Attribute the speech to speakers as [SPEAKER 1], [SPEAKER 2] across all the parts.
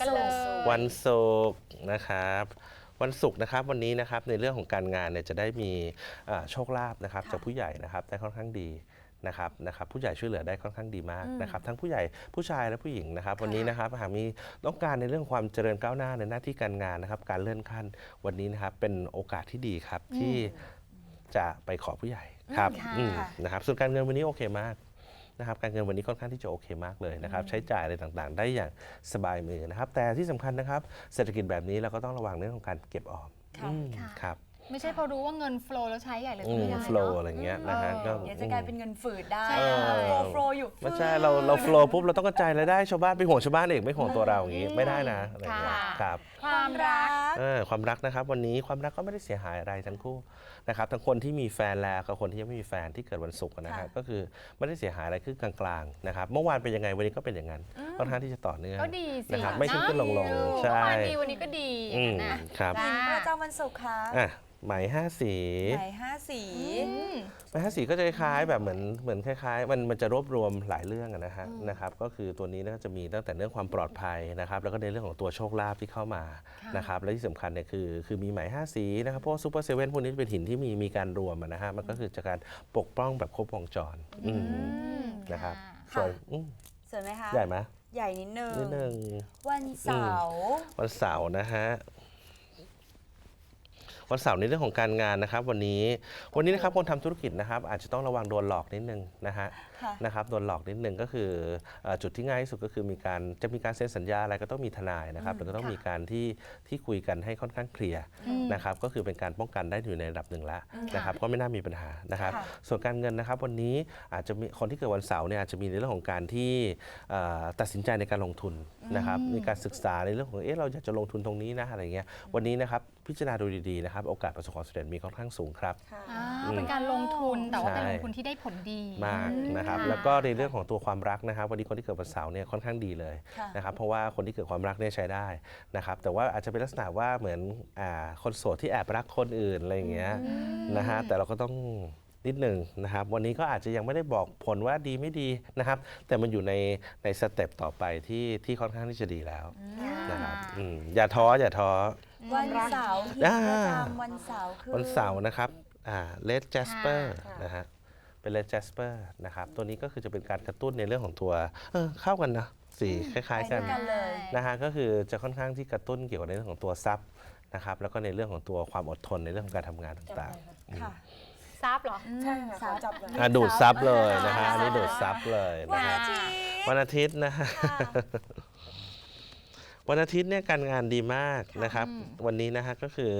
[SPEAKER 1] กันเลย
[SPEAKER 2] วันศุกร์นะครับ วันศุกร์นะครับวันนี้นะครับในเรื่องของการงานเนี่ยจะได้มีอ่าโชคลาภนะครับ
[SPEAKER 3] ค่ะ
[SPEAKER 2] จากผู้ใหญ่นะครับได้ค่อนข้างดีนะครับนะครับผู้ใหญ่ช่วยเหลือได้ค่อนข้างดีมาก
[SPEAKER 3] อืม
[SPEAKER 2] นะครับทั้งผู้ใหญ่ผู้ชายและผู้หญิงนะครับ
[SPEAKER 3] ค่ะ
[SPEAKER 2] วันนี้นะครับหากมีต้องการในเรื่องความเจริญก้าวหน้าในหน้าที่การงานนะครับการเลื่อนขั้นวันนี้นะครับเป็นโอกาสที่ดีครับที่จะไปขอผู้ใหญ่ครับ
[SPEAKER 1] ค่ะ
[SPEAKER 2] อืมนะครับส่วนการเงินวันนี้โอเคมาก นะครับการเงินวันนี้ค่อนข้างที่จะโอเคมากเลยนะครับใช้จ่ายอะไรต่างๆ ได้อย่างสบายมือนะครับ แต่ที่สำคัญนะครับเศรษฐกิจแบบนี้เราก็ต้องระวังเรื่องของการเก็บออม
[SPEAKER 3] ค่ะ
[SPEAKER 2] อืม
[SPEAKER 1] ค่ะ
[SPEAKER 2] ครับ
[SPEAKER 1] ไม่ใช่พอรู้ว่าเงินโฟลว์แล้วใช้ใหญ่เลย
[SPEAKER 2] อื
[SPEAKER 1] ก็
[SPEAKER 2] ม
[SPEAKER 1] ไม่ได้
[SPEAKER 2] โฟล์
[SPEAKER 1] เนาะ
[SPEAKER 2] อะไรเงี้ยนะฮะก็
[SPEAKER 3] เดี๋ยวจะกลายเป็นเงินฝืดได้
[SPEAKER 1] ใช่
[SPEAKER 3] โฟลว์โฟลว์อยู่
[SPEAKER 2] ไม่ใช่เราเราโฟล์ปุ๊บเราต้องกระจายรายได้ชาวบ้านไปห่วงชาวบ้านเองไม่ห่วงตัวเราอย่างงี้ไม่ได้นะอะไรเงี้ย
[SPEAKER 1] ค่ะ
[SPEAKER 2] ครับ
[SPEAKER 1] ความรัก
[SPEAKER 2] เออความรักนะครับ วันนี้ความรักก็ไม่ได้เสียหายอะไรทั้งคู่นะครับทั้งคนที่มีแฟนแล้วกับคนที่ยังไม่มีแฟนที่เกิดวันศุกร์นะฮะ
[SPEAKER 3] ค่ะ
[SPEAKER 2] ก็คือไม่ได้เสียหายอะไรคือกลางๆนะครับเมื่อวานเป็นยังไงวันนี้ก็เป็นอย่างนั้นค่อนข้างที่จะต่อเนื่อง
[SPEAKER 1] ก็ดีสิ
[SPEAKER 2] นะครับไม่ขึ้นขึ้นลงลง
[SPEAKER 1] เนอะ
[SPEAKER 2] ใช่
[SPEAKER 1] เมื่อวานดีวันนี้ก็ดีอ
[SPEAKER 2] อื
[SPEAKER 1] ย่าง
[SPEAKER 2] ม
[SPEAKER 1] นั้นนะ ครับ
[SPEAKER 3] หญิง
[SPEAKER 1] จ้า
[SPEAKER 3] ประจำวันศุกร์ค่ะ
[SPEAKER 2] อะไหมห้าสี
[SPEAKER 3] ไหนห้าสี
[SPEAKER 1] อืม
[SPEAKER 2] ไหมห้าสีก็จะคล้ายๆแบบเหมือนเหมือนคล้ายๆ มันมันจะรวบรวมหลายเรื่องอะนะฮะนะครับก็คือตัวนี้ก็จะมีตั้งแต่เรื่องความปลอดภัยนะครับแล้วก็ในเรื่องของตัวโชคลาภที่เข้ามา
[SPEAKER 1] ค่ะ
[SPEAKER 2] นะครับและที่สำคัญเนี่ยคือคือมีไหมห้าสีนะครับเพราะซูเปอร์เซเว่นพวกนี้เป็นหินที่มีมีการรวมอะนะฮะมันก็คือจากการปกป้องแบบครบวงจรอืม
[SPEAKER 1] อืม
[SPEAKER 2] นะครับ
[SPEAKER 1] ค่ะ
[SPEAKER 2] ส่วนอืม
[SPEAKER 3] สวยไหมคะ
[SPEAKER 2] ใหญ่ไหม
[SPEAKER 3] ใหญ่นิดนึง
[SPEAKER 2] นิดนึง
[SPEAKER 3] วันเสาร์
[SPEAKER 2] วันเสาร์นะฮะ วันเสาร์ในเรื่องของการงานนะครับ วันนี้วันนี้นะครับคนทำธุรกิจนะครับ อาจจะต้องระวังโดนหลอกนิดนึงนะฮะ
[SPEAKER 3] ค่ะ
[SPEAKER 2] นะครับโดนหลอกนิดนึงก็คือเอ่อจุดที่ง่ายที่สุดก็คือมีการจะมีการเซ็นสัญญาอะไรก็ต้องมีทนายนะครับแล้วก็ต้อง
[SPEAKER 1] ค่ะ
[SPEAKER 2] มีการที่ที่คุยกันให้ค่อนข้างเคลียร์
[SPEAKER 1] อืม
[SPEAKER 2] นะครับก็คือเป็นการป้องกันได้อยู่ในระดับหนึ่งแล้ว
[SPEAKER 3] อืม
[SPEAKER 2] นะครับก็ไม่น่ามีปัญหานะครับ
[SPEAKER 3] ค่ะ
[SPEAKER 2] ส่วนการเงินนะครับ วันนี้อาจจะมีคนที่เกิดวันเสาร์เนี่ยอาจจะมีในเรื่องของการที่เอ่อตัดสินใจในการลงทุนนะครับมีการศึกษาในเรื่องของเอ๊ะเราอยากจะลงทุนตรงนี้นะอะไรเงี้ยวันนี้นะครับ พิจารณาดูดีๆนะครับโอกาสประสบความสำเร็จมีค่อนข้างสูงครับ
[SPEAKER 3] ค่ะ
[SPEAKER 1] อ่าเป็นการลงทุนแต่ว่าเป็น
[SPEAKER 2] ใช่
[SPEAKER 1] ลงทุนที่ได้ผลดี
[SPEAKER 2] มากนะครับ
[SPEAKER 1] ค่ะ
[SPEAKER 2] แล้วก็ในเรื่องของตัวความรักนะครับ วันนี้คนที่เกิดวันเสาร์เนี่ยค่อนข้างดีเลย
[SPEAKER 3] ค่ะ
[SPEAKER 2] นะครับเพราะว่าคนที่เกิดความรักเนี่ยใช้ได้นะครับแต่ว่าอาจจะเป็นลักษณะว่าเหมือนอ่าคนโสดที่แอบรักคนอื่นอะไรอย่างเงี้ยนะฮะแต่เราก็ต้องนิดหนึ่งนะครับ วันนี้ก็อาจจะยังไม่ได้บอกผลว่าดีไม่ดีนะครับ แต่มันอยู่ในในสเต็ปต่อไปที่ที่ค่อนข้างที่จะดีแล้วนะครับอืมอย่าท้ออย่าท้อ
[SPEAKER 3] วันเสาร์ที่
[SPEAKER 2] อ่า
[SPEAKER 3] ประจำวันเสาร์คือ
[SPEAKER 2] วันเสาร์นะครับเลดแจสเปอร์
[SPEAKER 3] ค่ะ
[SPEAKER 2] นะฮะ เป็นเลดแจสเปอร์นะครับ ตัวนี้ก็คือจะเป็นการกระตุ้นในเรื่องของตัวเออเข้ากันนะสีคล้าย ๆ กัน
[SPEAKER 3] ไปด้วยกันเลย
[SPEAKER 2] นะฮะก็คือจะค่อนข้างที่กระตุ้นเกี่ยวกับในเรื่องของตัวซับนะครับแล้วก็ในเรื่องของตัวความอดทนในเรื่องของการทำงานต่าง
[SPEAKER 3] ค่ะ
[SPEAKER 1] ซับเหรอ
[SPEAKER 4] ใช่ค่ะ
[SPEAKER 3] สาว
[SPEAKER 4] จับเลย
[SPEAKER 2] ๆอะดูดซับเลยนะฮะอันนี้ดูดซับเลย
[SPEAKER 3] วั
[SPEAKER 2] นะ
[SPEAKER 3] น
[SPEAKER 2] ฮะ
[SPEAKER 3] อาทิตย์
[SPEAKER 2] วันอาทิตย์นะฮะ
[SPEAKER 3] ค่ะ
[SPEAKER 2] วันอาทิตย์เนี่ยการงานดีมากนะครับ วันนี้นะฮะก็คือ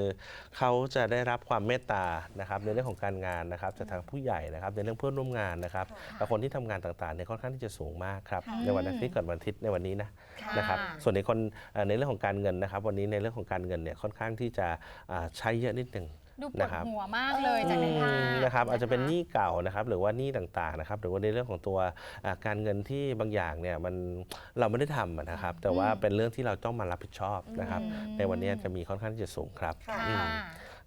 [SPEAKER 2] เขาจะได้รับความเมตตานะครับในเรื่องของการงานนะครับจากทางผู้ใหญ่นะครับในเรื่องเพื่อนร่วมงานนะครับและคนที่ทำงานต่างๆเนี่ยค่อนข้างที่จะสูงมากครับในวันอาทิตย์เกิดวันอาทิตย์ในวันนี้นะ
[SPEAKER 1] ค่ะ
[SPEAKER 2] นะครับส่วนในคนเอ่อในเรื่องของการเงินนะครับ วันนี้ในเรื่องของการเงินเนี่ยค่อนข้างที่จะอ่าใช้เยอะนิดหนึ่ง
[SPEAKER 1] ดูปวด
[SPEAKER 2] นะครับ
[SPEAKER 1] หัวมากเลยจากในภาพ
[SPEAKER 2] นะครับอาจจะเป็นหนี้เก่านะครับหรือว่าหนี้ต่างๆนะครับหรือว่าในเรื่องของตัวอ่าการเงินที่บางอย่างเนี่ยมันเราไม่ได้ทำอะนะครับ แต่ว่าเป็นเรื่องที่เราต้องมารับผิดชอบนะครับในวันนี้จะมีค่อนข้างที่จะสูงครับ
[SPEAKER 3] ค่ะ
[SPEAKER 2] อืม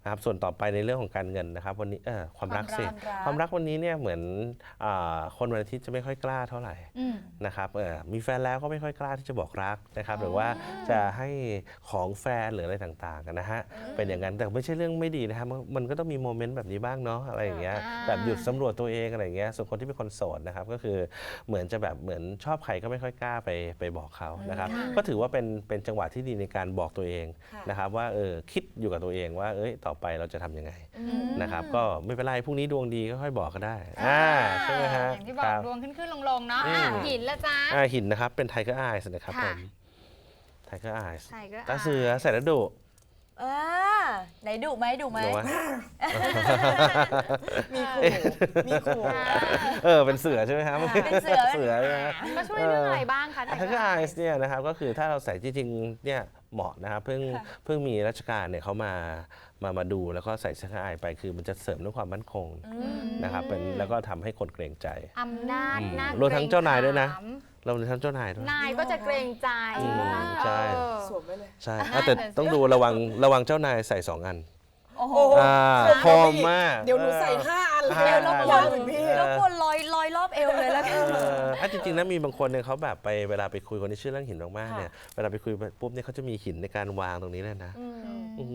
[SPEAKER 2] นะครับส่วนต่อไปในเรื่องของการเงินนะครับ วันนี้เออความรักสิ
[SPEAKER 3] ความรัก
[SPEAKER 2] ความรักวันนี้เนี่ยเหมือนอาคนวันอาทิตย์จะไม่ค่อยกล้าเท่าไหร่
[SPEAKER 1] อืม
[SPEAKER 2] นะครับเออมีแฟนแล้วก็ไม่ค่อยกล้าที่จะบอกรักนะครับ หรือว่าจะให้ของแฟนหรืออะไรต่างๆกันนะฮะเป็นอย่างนั้นแต่ไม่ใช่เรื่องไม่ดีนะครับมันมันก็ต้องมีโมเมนต์แบบนี้บ้างเนาะอะไรอย่างเงี้ย
[SPEAKER 1] อ่า
[SPEAKER 2] แบบหยุดสำรวจตัวเองอะไรอย่างเงี้ยส่วนคนที่เป็นคนโสดนะครับก็คือเหมือนจะแบบเหมือนชอบใครก็ไม่ค่อยกล้าไปไปบอกเขานะครับก็ถือว่าเป็นเป็นจังหวะที่ดีในการบอกตัวเอง
[SPEAKER 3] ค่ะ
[SPEAKER 2] นะครับว่าเออคิดอยู่กับตัวเองว่าเอ้ยต่อไปเราจะทำยังไง
[SPEAKER 3] อืม
[SPEAKER 2] นะครับ ก็ไม่เป็นไรพรุ่งนี้ดวงดีก็ค่อยบอกก็ได้อ่าใช่ไหมฮะ
[SPEAKER 1] อย่างที่บอก
[SPEAKER 2] ครับ
[SPEAKER 1] ดวงขึ้นขึ้นลงลงๆเนาะ
[SPEAKER 2] อื
[SPEAKER 1] อะ
[SPEAKER 2] ม
[SPEAKER 1] หินละจ้า
[SPEAKER 2] อ่าหินนะครับเป็นไทเกอร์ไอส์นะครับผ
[SPEAKER 1] ค่ะ
[SPEAKER 2] มไทเกอร์ไอส์
[SPEAKER 1] ใช่ก็
[SPEAKER 2] ตาเสือใส่แล้วดุ
[SPEAKER 3] อ่าไหนดุไหมดุไหม
[SPEAKER 2] ดูไหม
[SPEAKER 4] มีขู่มีขู่
[SPEAKER 1] อ่า
[SPEAKER 2] เออเป็นเสือใช่ไหมครับ
[SPEAKER 3] เป็นเสือ
[SPEAKER 2] เสือใช่ไหมฮะ
[SPEAKER 1] ก็ช่วยเรื่องอะไรบ้างคะ
[SPEAKER 2] ไทเกอร์ไอส์เนี่ยนะครับก็คือถ้าเราใส่จริงๆเนี่ย เหมาะนะครับเพิ่งเพิ่งมีราชการเนี่ยเขามามามาดูแล้วก็ใส่ไทเกอร์ไอไป คือมันจะเสริมเรื่องความมั่นคงนะครับเป็นแล้วก็ทำให้คนเกรงใจ
[SPEAKER 1] อำนาจ
[SPEAKER 2] อืม
[SPEAKER 1] น่
[SPEAKER 2] รวมทั้งเจ้านายด้วยนะ
[SPEAKER 1] เกรงขาม
[SPEAKER 2] เราเลยทั้งเจ้านายด้วย
[SPEAKER 1] นายก็จะเกรงใจ
[SPEAKER 2] อืมใช่
[SPEAKER 1] เออ
[SPEAKER 4] สวมไว้เลย
[SPEAKER 2] ใช่
[SPEAKER 1] อ่า
[SPEAKER 2] อะแต่
[SPEAKER 1] นั่นสิ
[SPEAKER 2] ต้องดูระวังระวังเจ้านายใส่สองอัน
[SPEAKER 3] โอ้โห
[SPEAKER 2] อ่า
[SPEAKER 4] ผม
[SPEAKER 2] ค
[SPEAKER 4] ก็
[SPEAKER 2] อ
[SPEAKER 4] ไป
[SPEAKER 2] ม
[SPEAKER 4] อีก
[SPEAKER 2] มาก
[SPEAKER 4] เดี๋ยวหนูใส่ห้าอัน
[SPEAKER 2] อ่า
[SPEAKER 3] เอวรบก
[SPEAKER 4] ยั
[SPEAKER 3] วน
[SPEAKER 4] งถึงพี่
[SPEAKER 3] รบกวนลอยลอยรอบเอวเลยแล้วกัน
[SPEAKER 2] เอออะจริงๆนะมีบางคนเนี่ยเขาแบบไปเวลาไปคุยคนที่เชื่อเรื่องหินมากๆเนี่ยเวลาไปคุยปุ๊บเนี่ยเขาจะมีหินในการวางตรงนี้เลยนะอื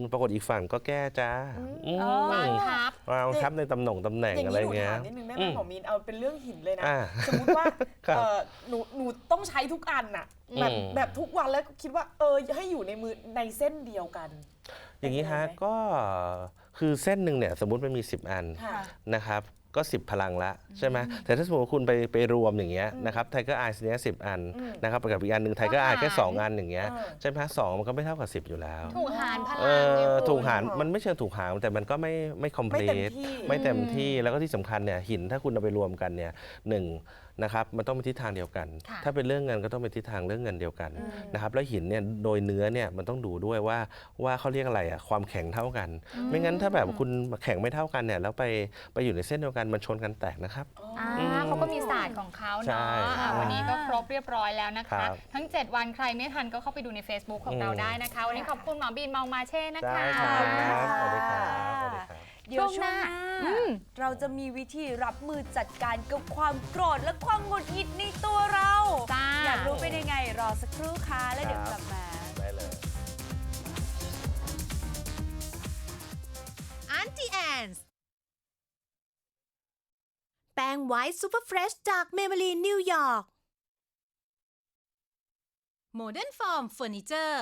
[SPEAKER 2] มปรากฏอีกฝั่งก็แก้จ้าอืม
[SPEAKER 3] อ๋อ
[SPEAKER 1] วางทับ
[SPEAKER 2] วางทับในตำแหน่งตำแหน่ง
[SPEAKER 4] อย่าง
[SPEAKER 2] อะไร
[SPEAKER 4] นี้หนู
[SPEAKER 2] เงี้ย
[SPEAKER 4] ถามนิดนึงได้ไห
[SPEAKER 2] อื
[SPEAKER 4] ม
[SPEAKER 2] ม
[SPEAKER 4] หมอมีนเอาเป็นเรื่องหินเลยนะ
[SPEAKER 2] อ่า
[SPEAKER 4] สมมติว่า
[SPEAKER 2] ครับ
[SPEAKER 4] เอ่อหนูหนูต้องใช้ทุกอันน่ะแบบ
[SPEAKER 2] อืม
[SPEAKER 4] แบบทุกวันแล้วคิดว่าเออให้อยู่ในมือในเส้นเดียวกัน
[SPEAKER 2] อย่างนี้ฮะ
[SPEAKER 4] เป็นไงไหม
[SPEAKER 2] ก็ คือเส้นหนึ่งเนี่ยสมมุติมันมี 10 อัน
[SPEAKER 4] ค่ะ
[SPEAKER 2] นะครับก็ 10 พลังละใช่ไหมแต่ถ้าสมมติว่าคุณไปไปรวมอย่างเงี้ยนะครับไทเกอร์ไอซ์เนี้ยสิอัน
[SPEAKER 4] อืม
[SPEAKER 2] นะครับกับอีกอันหนึ่งไทเกอร์ไอ
[SPEAKER 1] ก็หาร
[SPEAKER 2] แค่ 2 อันอย่างเงี้ย
[SPEAKER 4] เออ
[SPEAKER 2] ใช่ไหมฮะสองมันก็ไม่เท่ากับ 10 อยู่แล้ว
[SPEAKER 1] ถูกหารพ
[SPEAKER 2] เอ
[SPEAKER 1] ลังไง
[SPEAKER 2] อ
[SPEAKER 1] คุณ
[SPEAKER 2] ถูกหาร
[SPEAKER 4] อ๋อ
[SPEAKER 2] มันไม่เชิงถูกหารแต่มันก็ไม่ไม่คอมพ
[SPEAKER 4] ไม่
[SPEAKER 2] ลี
[SPEAKER 4] เต็ม
[SPEAKER 2] ท
[SPEAKER 4] ที่
[SPEAKER 2] ไม่เต็มที่แล้วก็ที่สำคัญเนี่ยหินถ้าคุณเอาไปรวมกันเนี่ยหนึ่งนะครับมันต้องเป็นทิศทางเดียวกัน
[SPEAKER 1] ค่ะ
[SPEAKER 2] ถ้าเป็นเรื่องเงินก็ต้องเป็นทิศทางเรื่องเงินเดียวกันนะครับแล้วหินเนี่ยโดยเนื้อเนี่ยมันต้องดูด้วยว่าว่าเขาเรียกอะไรอะความแข็งเท่ากัน ไม่งั้นถ้าแบบคุณแข็งไม่เท่ากันเนี่ยแล้วไปไปอยู่ในเส้นเดียวกันมันชนกันแตกนะครับ
[SPEAKER 1] อ่า
[SPEAKER 2] อืม
[SPEAKER 1] เขาก็มีศาสตร์ของเขา
[SPEAKER 2] ใช่
[SPEAKER 1] เนาะอ่าวันนี้ก็ครบเรียบร้อยแล้วนะ
[SPEAKER 2] ครั
[SPEAKER 1] คะ
[SPEAKER 2] บ
[SPEAKER 1] ทั้ง 7 วันใครไม่ทันก็เข้าไปดูใน Facebook ของเรา
[SPEAKER 2] อืม
[SPEAKER 1] ได้นะคะ วันนี้ขอบคุณหมอบีนมองมาเช่นะคะ
[SPEAKER 2] ได้ครับสวัสดีครับสวัสดีครับ
[SPEAKER 3] เดี๋ยว
[SPEAKER 1] ช่
[SPEAKER 3] ช่ว
[SPEAKER 1] ว
[SPEAKER 3] ง
[SPEAKER 1] ง
[SPEAKER 3] ห
[SPEAKER 1] ห
[SPEAKER 3] น้า
[SPEAKER 1] น้าอืม
[SPEAKER 3] เราจะมีวิธีรับมือจัดการกับความโกรธและความหงุดหงิดในตัวเรา
[SPEAKER 1] จ้า
[SPEAKER 3] อยากรู้เป็นยังไงรอสักครู่ค่ะแล้วเดี๋ยวกลับมา
[SPEAKER 2] ได้เลย
[SPEAKER 5] Auntie Anne's แป้งไวท์ซูเปอร์เฟรชจากเมเบลีนนิวยอร์ก Modern Form Furniture